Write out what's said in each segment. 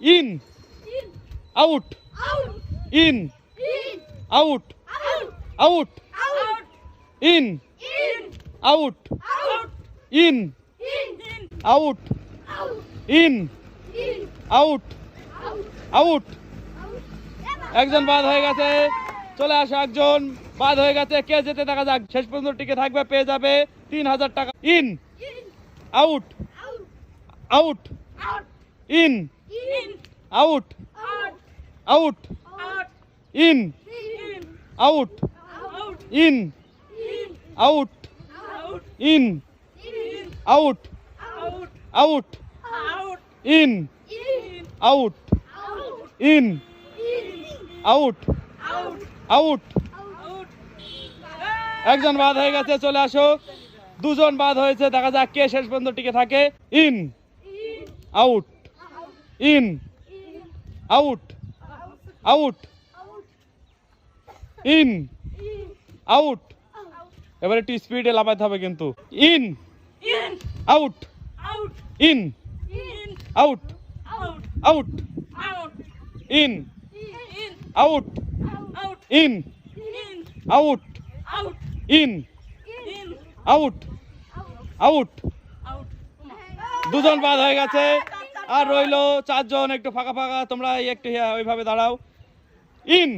In. Out. In. Out. Out. In. Out. In. Out. In. Out. Out. একজন বাদ হয়ে গেছে। চলে আসে একজন। বাদ হয়ে গেছে। কে যেতে দেখা যাক। শেষ পর্যন্ত টিকে থাকবে, পেয়ে যাবে। তিন হাজার টাকা। In. Out. Out. In. Out out in out in out in out out in out in out out একজন বাদ হয়ে গেছে চলে আসো দুজন বাদ হয়েছে দেখা যাক কে শেষ পর্যন্ত টিকে থাকে in out in, out out, in, out. এবার একটু স্পিডে লাফাইতে হবে কিন্তু। In, out in, out out, in out in out in, out out. দুজন বাদ হয়ে গেছে। আর রইল চারজন একটু ফাঁকা ফাঁকা তোমরা একটু ওইভাবে দাঁড়াও। In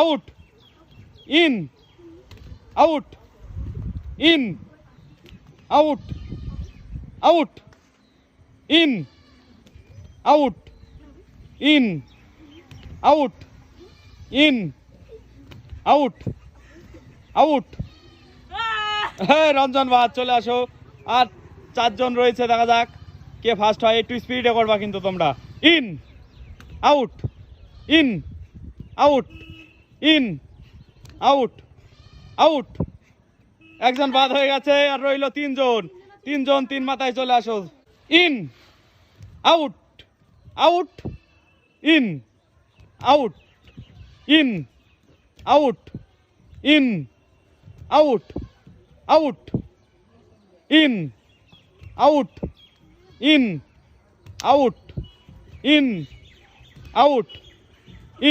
out in out in out out in out in out in out out. হ্যাঁ রঞ্জন বাদ চলে আসো। আর চারজন রয়েছে দেখা যাক। কে ফার্স্ট হয়, একটু স্পিডে করবা কিন্তু তোমরা। In out in out in out out একজন বাদ হয়ে গেছে আর রইল তিনজন। তিনজন তিন মাথায় চলে আসো। In out out in out in out in out out in out in, out in out,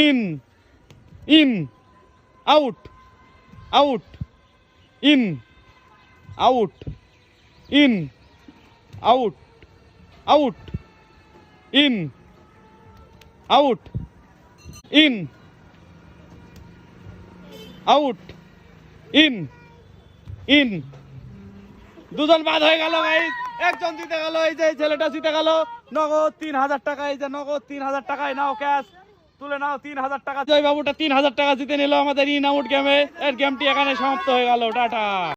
in in, out out, in out in, out out, in out in out, in in. দুজন বাদ হয়ে গেল ভাই একজন জিতে গেল, এই যে ছেলেটা জিতে গেল। নগদ তিন হাজার টাকা, এই যে নগদ তিন হাজার টাকায় নাও ক্যাশ তুলে নাও তিন হাজার টাকা। জয় বাবুটা তিন হাজার টাকা জিতে নিল আমাদের ইন আউট গেমে এর গেমটি এখানে সমাপ্ত হয়ে গেল, টাটা।